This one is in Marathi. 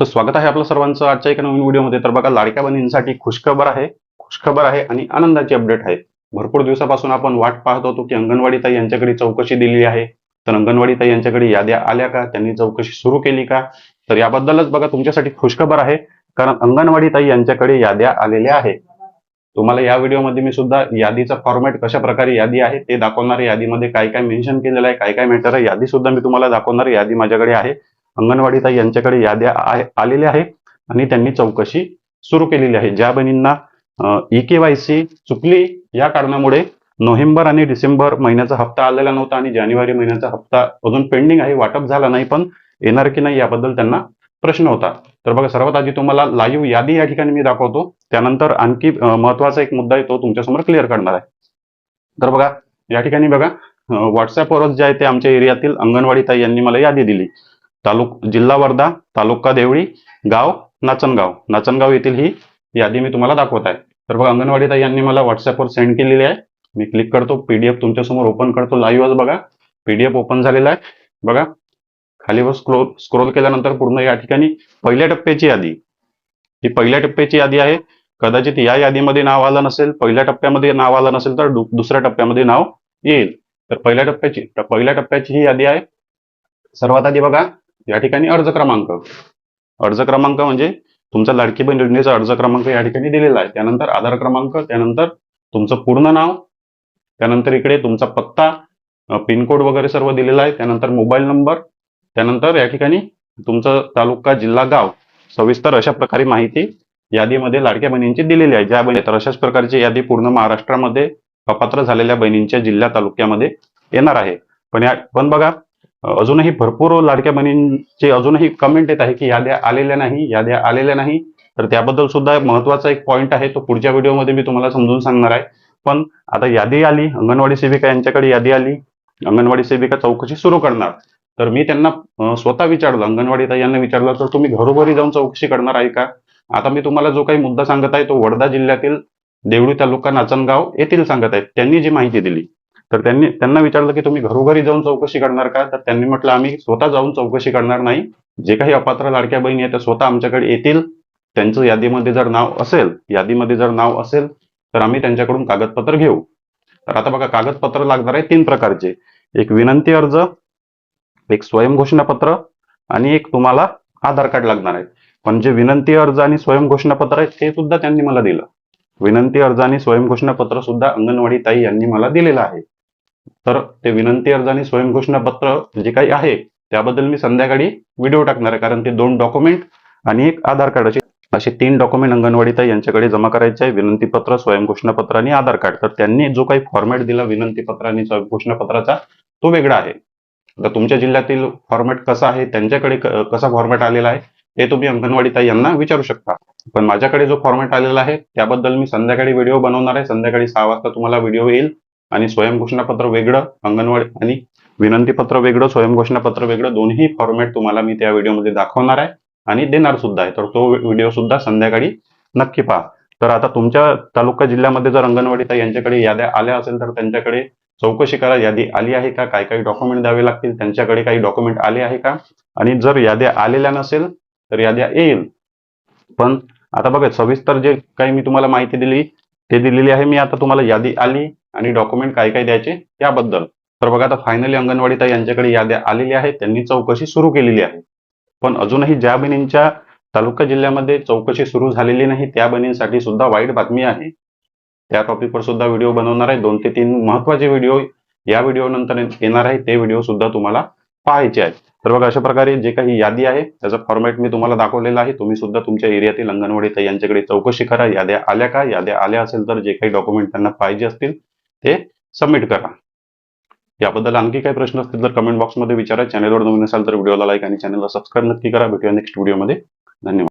तर स्वागत आहे आपलं सर्वांचं आजच्या एका नवीन व्हिडिओमध्ये तर बघा लाडक्या बहिणींसाठी खुशखबर आहे खुशखबर आहे आणि आनंदाची अपडेट आहे. भरपूर दिवसापासून आपण वाट पाहत होतो की अंगणवाडी ताई यांच्याकडे चौकशी दिली आहे. तर अंगणवाडी ताई यांच्याकडे याद्या आल्या का? त्यांनी चौकशी सुरू केली का? तर याबद्दलच बघा तुमच्यासाठी खुशखबर आहे कारण अंगणवाडी ताई यांच्याकडे याद्या आलेल्या आहे तुम्हाला या व्हिडिओमध्ये मी सुद्धा यादीचा फॉर्मॅट कशा प्रकारे यादी आहे ते दाखवणार यादीमध्ये काय काय मेन्शन केलेलं आहे काय काय मॅटर आहे यादी सुद्धा मी तुम्हाला दाखवणार यादी माझ्याकडे आहे. अंगणवाडीताई यांच्याकडे याद्या आलेल्या आहेत आणि त्यांनी चौकशी सुरू केलेली आहे. ज्या बहिणींना ई के वाय सी चुकली या कारणामुळे नोव्हेंबर आणि डिसेंबर महिन्याचा हप्ता आलेला नव्हता आणि जानेवारी महिन्याचा हप्ता अजून पेंडिंग आहे वाटप झाला नाही पण येणार की नाही याबद्दल त्यांना प्रश्न होता. तर बघा सर्वात आधी तुम्हाला लाईव्ह यादी या ठिकाणी मी दाखवतो. त्यानंतर आणखी महत्त्वाचा एक मुद्दा आहे तो तुमच्यासमोर क्लिअर करणार आहे. तर बघा या ठिकाणी बघा व्हॉट्सअपवरच जे आहे ते आमच्या एरियातील अंगणवाडी ताई यांनी मला यादी दिली. तालुक जिल्हा वर्धा तालुका देवळी गाव नाचनगाव. नाचनगाव येथील ही यादी मी तुम्हाला दाखवत आहे. तर बघा अंगणवाडी ताई यांनी मला व्हॉट्सअपवर सेंड केलेली आहे. मी क्लिक करतो पीडीएफ तुमच्यासमोर ओपन करतो लाईव्हच बघा. पीडीएफ ओपन झालेला आहे. बघा खालीवर स्क्रोल स्क्रोल केल्यानंतर पूर्ण या ठिकाणी पहिल्या टप्प्याची यादी. ही पहिल्या टप्प्याची यादी आहे. कदाचित या यादीमध्ये नाव आलं नसेल पहिल्या टप्प्यामध्ये नाव आलं नसेल तर दु- दुसऱ्या टप्प्यामध्ये नाव येईल. तर पहिल्या टप्प्याची तर पहिल्या टप्प्याची ही यादी आहे. सर्वात आधी बघा या ठिकाणी अर्ज क्रमांक. अर्ज क्रमांक म्हणजे तुमचा लाडकी बहीण योजनेचा अर्ज क्रमांक या ठिकाणी दिलेला आहे. त्यानंतर आधार क्रमांक त्यानंतर तुमचं पूर्ण नाव त्यानंतर इकडे तुमचा पत्ता पिनकोड वगैरे सर्व दिलेला आहे. त्यानंतर मोबाईल नंबर त्यानंतर या ठिकाणी तुमचं तालुका जिल्हा गाव सविस्तर अशा प्रकारे माहिती यादीमध्ये लाडक्या बहिणींची दिलेली आहे. ज्या बहिणी तर अशाच प्रकारची यादी पूर्ण महाराष्ट्रामध्ये अपात्र झालेल्या बहिणींच्या जिल्हा तालुक्यामध्ये येणार आहे. पण या पण बघा अजूनही भरपूर लाडक्या बहिणींचे अजूनही कमेंट येत आहे की याद्या आलेल्या नाही याद्या आलेल्या नाही. तर त्याबद्दल सुद्धा महत्त्वाचा एक पॉईंट आहे तो पुढच्या व्हिडिओमध्ये मी तुम्हाला समजून सांगणार आहे. पण आता यादी आली अंगणवाडी सेविका यांच्याकडे यादी आली अंगणवाडी सेविका चौकशी सुरू करणार. तर मी त्यांना स्वतः विचारलं अंगणवाडी यांना विचारलं तर तुम्ही घरोघरी जाऊन चौकशी करणार आहे का? आता मी तुम्हाला जो काही मुद्दा सांगत आहे तो वर्धा जिल्ह्यातील देवळी तालुका नाचनगाव येथील सांगत आहेत. त्यांनी जी माहिती दिली तर त्यांनी त्यांना विचारलं की तुम्ही घरोघरी जाऊन चौकशी करणार का? तर त्यांनी म्हटलं आम्ही स्वतः जाऊन चौकशी करणार नाही. जे काही अपात्र लाडक्या बहिणी आहेत त्या स्वतः आमच्याकडे येतील. त्यांचं यादीमध्ये जर नाव असेल यादीमध्ये जर नाव असेल तर आम्ही त्यांच्याकडून कागदपत्र घेऊ. तर आता बघा कागदपत्र लागणार आहे तीन प्रकारचे. एक विनंती अर्ज एक स्वयंघोषणापत्र आणि एक तुम्हाला आधार कार्ड लागणार आहे. पण जे विनंती अर्ज आणि स्वयंघोषणापत्र आहे ते सुद्धा त्यांनी मला दिलं. विनंती अर्ज आणि स्वयंघोषणापत्र सुद्धा अंगणवाडी ताई यांनी मला दिलेलं आहे. तर ते विनंती अर्ज आणि स्वयंघोषणापत्र जे काही आहे त्याबद्दल मी संध्याकाळी व्हिडिओ टाकणार आहे. कारण ते दोन डॉक्युमेंट आणि एक आधार कार्ड असे असे तीन डॉक्युमेंट अंगणवाडी ताई यांच्याकडे जमा करायचे आहे. विनंतीपत्र स्वयंघोषणापत्र आणि आधार कार्ड तर त्यांनी जो काही फॉर्मॅट दिला विनंतीपत्र आणि स्वयंघोषणापत्राचा तो वेगळा आहे. आता तुमच्या जिल्ह्यातील फॉर्मॅट कसा आहे त्यांच्याकडे कसा फॉर्मॅट आलेला आहे ते तुम्ही अंगणवाडीताई यांना विचारू शकता. पण माझ्याकडे जो फॉर्मॅट आलेला आहे त्याबद्दल मी संध्याकाळी व्हिडिओ बनवणार आहे. संध्याकाळी सहा वाजता तुम्हाला व्हिडिओ येईल. आणि स्वयंघोषणापत्र वेगळं अंगणवाडी आणि विनंतीपत्र वेगळं स्वयंघोषणापत्र वेगळं दोन्ही फॉर्मॅट तुम्हाला मी त्या व्हिडिओमध्ये दाखवणार आहे आणि देणार सुद्धा आहे. तर तो व्हिडिओ सुद्धा संध्याकाळी नक्की पहा. तर आता तुमच्या तालुका जिल्ह्यामध्ये जर अंगणवाडी यांच्याकडे याद्या आल्या असेल तर त्यांच्याकडे चौकशी करा यादी आली आहे का? काय काही डॉक्युमेंट द्यावे लागतील? त्यांच्याकडे काही डॉक्युमेंट आले आहे का? आणि जर याद्या आलेल्या नसेल तर याद्या येईल. पण आता बघा सविस्तर जे काही मी तुम्हाला माहिती दिली ते दिलेली आहे मी आता तुम्हाला यादी आली. आणि डॉक्युमेंट काय काय द्यायचे त्याबद्दल. तर बघा आता फायनली अंगणवाडी ताई यांच्याकडे याद्या आलेल्या आहेत. त्यांनी चौकशी सुरू केलेली आहे. पण अजूनही ज्या बहिणींच्या तालुका जिल्ह्यामध्ये चौकशी सुरू झालेली नाही त्या बहिणींसाठी सुद्धा वाईट बातमी आहे. त्या टॉपिकवर सुद्धा व्हिडिओ बनवणार आहे. दोन ते तीन महत्त्वाचे व्हिडिओ या व्हिडिओ नंतर येणार आहे. ते व्हिडिओ सुद्धा तुम्हाला पाहायचे आहेत. तर बघा अशा प्रकारे जे काही यादी आहे त्याचा फॉर्मॅट मी तुम्हाला दाखवलेला आहे. तुम्ही सुद्धा तुमच्या एरियातील अंगणवाडी ताई यांच्याकडे चौकशी करा. याद्या आल्या का? याद्या आल्या असेल तर जे काही डॉक्युमेंट त्यांना पाहिजे असतील ते सबमिट करा. याबद्दल आणखी काही प्रश्न असतील तर कमेंट बॉक्समध्ये विचारा. चॅनलवर नवीन असाल तर व्हिडिओला लाईक आणि चॅनलला सबस्क्राईब नक्की करा. भेटूया नेक्स्ट व्हिडिओमध्ये धन्यवाद.